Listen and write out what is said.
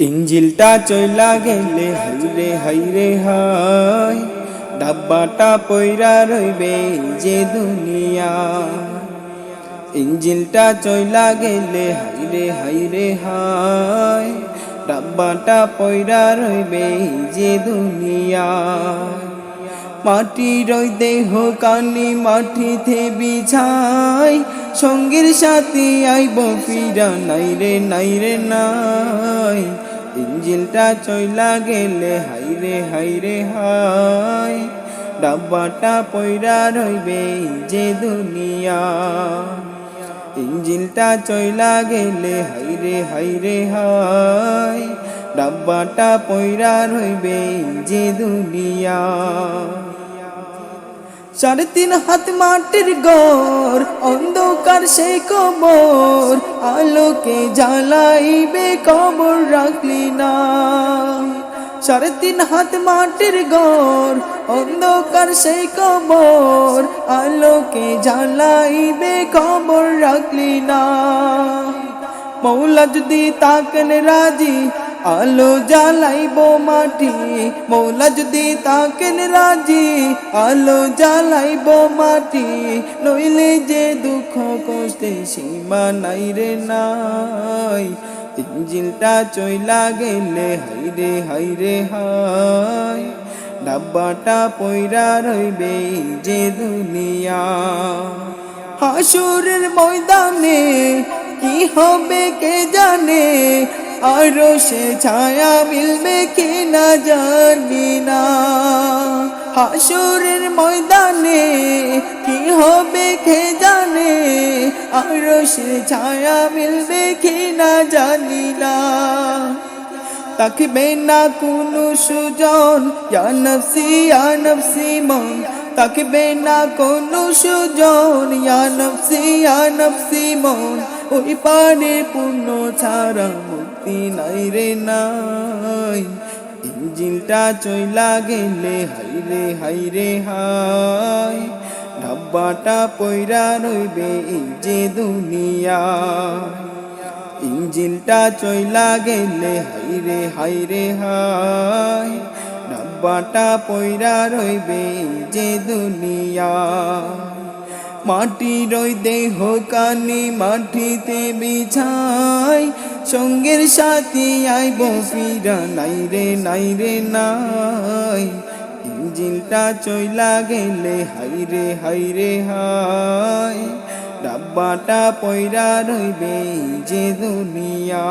ইঞ্জিলটা চইলা গেলে হাইরে হাইরে হাই ডাব্বাটা পইরা রইবে যে দুনিয়া। ইঞ্জিলটা চইলা গেলে হাইরে হাইরে হাই ডাব্বাটা পইরা রইবে যে দুনিয়া। মাটি ওই দেহ কানি মাটিতে বিছাই। সঙ্গীর সাথে আইব ফিরা, নাই রে, নাই নাই। ইঞ্জিলটা চইলা গেলে, হাইরে হাইরে, হাই। ডাব্বাটা পয়রা রইবে যে দুনিয়া। ইঞ্জিলটা চইলা গেলে, হাইরে হাইরে, হাই। ডাব্বাটা পয়রা রইবে যে দুনিয়া। সাড়ে তিন হাত মাটির গড়, অন্ধকার সে কবর, আলোকে জ্বালাইবে কবর রাখলি না। সাড়ে তিন হাত মাটির গড়, অন্ধকার সেই কবর, আলোকে জ্বালাইবে কবর রাখলি না। মৌলা যদি তাকেন রাজি আলো জ্বালাইব মাটি মৌলা যদি তাকেন রাজি। আলো জ্বালাইব মাটি, নইলে যে দুঃখ কষ্টে সীমা নাই রে নাই। ইঞ্জিলটা চইলা গেলে হাইরে হাইরে হাই ডাব্বাটা পইরা রইবে যে দুনিয়া। হাসুরের ময়দানে কি হবে কে জানে? আরও সে ছায়া মিলবে কি না জানি না। হাসুরের ময়দানে কি হবে কে জানে? আরও সে ছায়া মিলবে কি না জানি না। তাকবে না কোনো সুজন, ইয়া নফসি ইয়া নফসি মন। তাকবে না কোনো সুজন, ইয়া নফসি ইয়া নফসি মন। ওই পানে পূর্ণ ছাড়া মুক্তি নাই রে নাই। ইঞ্জিলটা চইলা গেলে হাইরে হাইরে হাই ডাব্বাটা পইরা রইবে এই যে দুনিয়া। ইঞ্জিলটা চইলা গেলে হাইরে হাইরে হাই ডাব্বাটা পইরা রইবে যে দুনিয়া। মাটির ওই দেহ কানি মাটিতে বিছাই, সঙ্গের সাথে আইব ফিরা নাই রে নাই রে, নাই। ইঞ্জিলটা চইলা গেলে হাইরে হাইরে হাই ডাব্বাটা পয়রা রইবে যে দুনিয়া।